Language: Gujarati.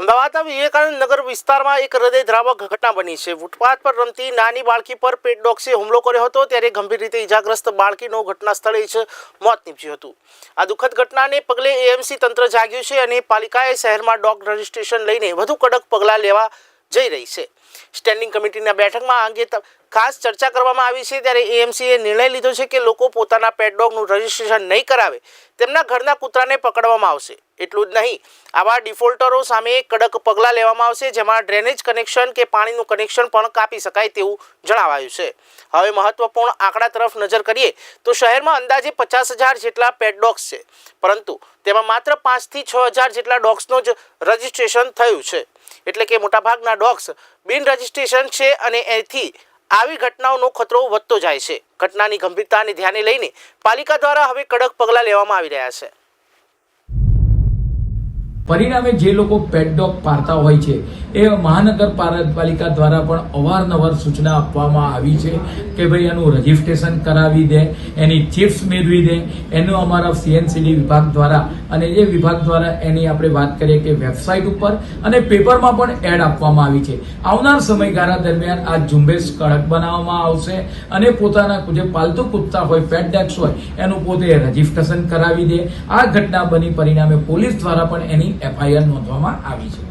અમદાવાદના વિવેકાનંદ નગર વિસ્તારમાં એક હૃદયદ્રાવક ઘટના બની છે. ફૂટપાથ પર રમતી નાની બાળકી પર પેટ હુમલો કર્યો હતો ત્યારે ગંભીર રીતે ઇજાગ્રસ્ત બાળકીનું ઘટના સ્થળે જ મોત નીપજ્યું હતું. આ દુઃખદ ઘટનાને પગલે એએમસી તંત્ર જાગ્યું છે અને પાલિકાએ શહેરમાં ડોગ રજિસ્ટ્રેશન લઈને વધુ કડક પગલાં લેવા જઈ રહી છે. સ્ટેન્ડિંગ કમિટીના બેઠકમાં આ અંગે ખાસ ચર્ચા કરવામાં આવી છે. ત્યારે એએમસીએ નિર્ણય લીધો છે કે લોકો પોતાના પેટ ડોગનું રજિસ્ટ્રેશન નહીં કરાવે, તેમના ઘરના કૂતરાને પકડવામાં આવશે. એટલું જ નહીં, આવા ડિફોલ્ટરો સામે કડક પગલાં લેવામાં આવશે, જેમાં ડ્રેનેજ કનેક્શન કે પાણીનું કનેક્શન પણ કાપી શકાય તેવું જણાવાયું છે. હવે મહત્વપૂર્ણ આંકડા તરફ નજર કરીએ, તો શહેરમાં અંદાજે પચાસ હજાર જેટલા પેટ ડોગ્સ છે. પરંતુ તેમાં માત્ર પાંચથી છ હજાર જેટલા ડોગ્સનું જ રજિસ્ટ્રેશન થયું છે. એટલે કે મોટાભાગના ડોગ્સ બિન રજિસ્ટ્રેશન છે અને એથી આવી ઘટનાઓનો ખતરો વધતો જાય છે. ઘટનાની ગંભીરતાને ધ્યાને લઈને પાલિકા દ્વારા હવે કડક પગલાં લેવામાં આવી રહ્યા છે. પરિણામે જે લોકો પેટ ડોગ પાળતા હોય છે, એ મહાનગરપાલિકા દ્વારા પણ અવારનવાર સૂચના આપવામાં આવી છે કે ભાઈ એનું રજીસ્ટ્રેશન કરાવી દે, એની ચિપ્સ મેળવી દે, એનું અમારા સીએનસીડી વિભાગ દ્વારા અને એ વિભાગ દ્વારા એની આપણે વાત કરીએ કે વેબસાઇટ ઉપર અને પેપરમાં પણ એડ આપવામાં આવી છે. આવનાર સમયગાળા દરમિયાન આ ઝુંબેશ કડક બનાવવામાં આવશે અને પોતાના જે પાલતુ કૂદતા હોય પેટ ડોગ્સ હોય, એનું પોતે રજીસ્ટ્રેશન કરાવી દે. આ ઘટના બની પરિણામે પોલીસ દ્વારા પણ એની એફઆઈઆર નોંધવામાં આવી છે.